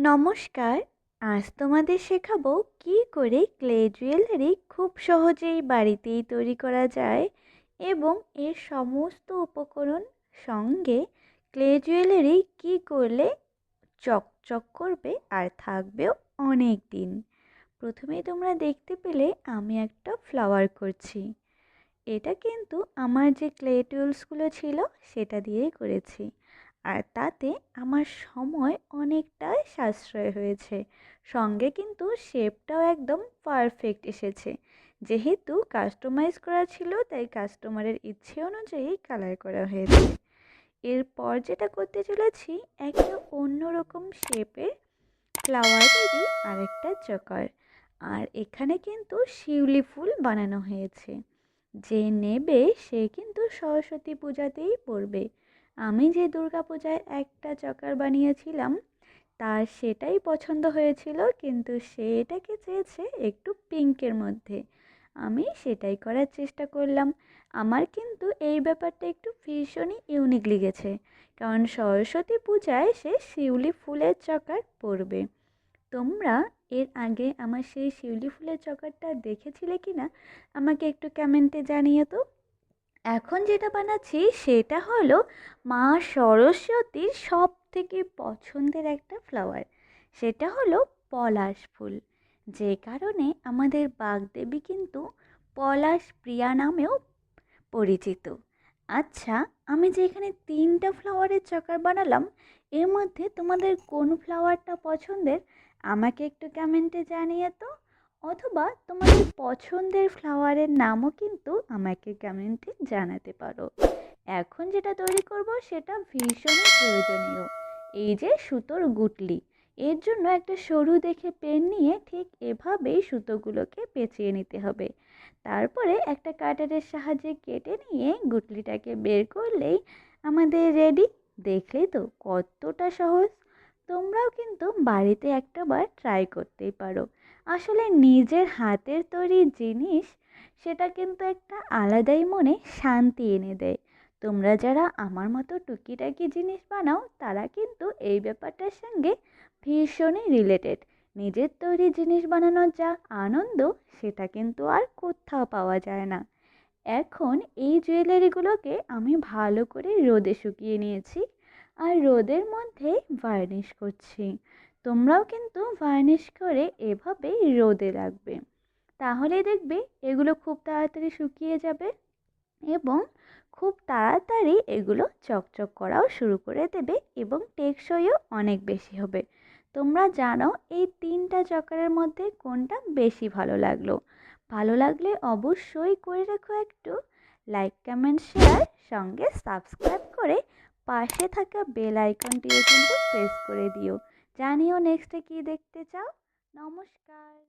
নমস্কার, আজ তোমাদের শেখাবো কি করে ক্লে জুয়েলারি খুব সহজেই বাড়িতেই তৈরি করা যায় এবং এর সমস্ত উপকরণ সঙ্গে ক্লে জুয়েলারি কি করলে চকচক করবে আর থাকবেও অনেক দিন প্রথমেই তোমরা দেখতে পেলে আমি একটা ফ্লাওয়ার করছি। এটা কিন্তু আমার যে ক্লে টুলসগুলো ছিল সেটা দিয়েই করেছি। আর তাতে আমার সময় অনেকটাই সাশ্রয় হয়েছে। সঙ্গে কিন্তু শেপটাও একদম পারফেক্ট এসেছে। যেহেতু কাস্টমাইজ করা ছিল, তাই কাস্টমারের ইচ্ছে অনুযায়ী কালার করা হয়েছে। এরপর যেটা করতে চলেছি, একটা অন্যরকম শেপের ফ্লাওয়ারেরই আরেকটা চকার। আর এখানে কিন্তু শিউলি ফুল বানানো হয়েছে। যে নেবে, সে কিন্তু সরস্বতী পূজাতেই পড়বে আমি যে দুর্গা পূজায় একটা চকার বানিয়েছিলাম, তার সেটাই পছন্দ হয়েছিল, কিন্তু সেটাকে চেয়েছে একটু পিঙ্কের মধ্যে। আমি সেটাই করার চেষ্টা করলাম। আমার কিন্তু এই ব্যাপারটা একটু ভীষণই ইউনিক লেগেছে, কারণ সরস্বতী পূজায় সে শিউলি ফুলের চকার পরবে। তোমরা এর আগে আমার সেই শিউলি ফুলের চকারটা দেখেছিলে কি না আমাকে একটু কমেন্টে জানিয়ে তো এখন যেটা বানাচ্ছি সেটা হলো মা সরস্বতীর সব থেকে পছন্দের একটা ফ্লাওয়ার সেটা হলো পলাশ ফুল। যে কারণে আমাদের বাগদেবী কিন্তু পলাশ প্রিয়া নামেও পরিচিত। আচ্ছা আমি যে এখানে তিনটা ফ্লাওয়ারের চকার বানালাম, এর মধ্যে তোমাদের কোন ফ্লাওয়ারটা পছন্দের? আমাকে একটু কমেন্টে জানিয়ে তো। অথবা তোমাদের পছন্দের ফ্লাওয়ারের নামও কিন্তু আমাকে কমেন্টে জানাতে পারো। এখন যেটা তৈরি করব সেটা ভীষণই প্রয়োজনীয়। এই যে সুতোর গুটলি, এর জন্য একটা সরু দেখে পেন নিয়ে ঠিক এভাবেই সুতোগুলোকে পেঁচিয়ে নিতে হবে। তারপরে একটা কাটারের সাহায্যে কেটে নিয়ে গুটলিটাকে বের করলেই আমাদের রেডি। দেখলেই তো কতটা সহজ! তোমরাও কিন্তু বাড়িতে একটা বার ট্রাই করতেই পারো। আসলে নিজের হাতের তৈরি জিনিস, সেটা কিন্তু একটা আলাদাই মনে শান্তি এনে দেয়। তোমরা যারা আমার মতো টুকিটাকি জিনিস বানাও, তারা কিন্তু এই ব্যাপারটার সঙ্গে ভীষণই রিলেটেড নিজের তৈরি জিনিস বানানোর যা আনন্দ, সেটা কিন্তু আর কোথাও পাওয়া যায় না। এখন এই জুয়েলারিগুলোকে আমি ভালো করে রোদে শুকিয়ে নিয়েছি, আর রোদের মধ্যে ভার্নিশ করছি। তোমরাও কিন্তু ভার্নিশ করে এভাবে রোদে রাখবে। তাহলে দেখবে এগুলো খুব তাড়াতাড়ি শুকিয়ে যাবে এবং খুব তাড়াতাড়ি এগুলো চকচক করাও শুরু করে দেবে এবং টেকসইও অনেক বেশি হবে। তোমরা জানো এই তিনটা চকারের মধ্যে কোনটা বেশি ভালো লাগল? ভালো লাগলে অবশ্যই করে রেখো একটু লাইক কমেন্ট শেয়ার সঙ্গে সাবস্ক্রাইব করে পাশে থাকা বেল আইকনটিও কিন্তু প্রেস করে দিও। জানিও নেক্সটে কী দেখতে চাও? নমস্কার।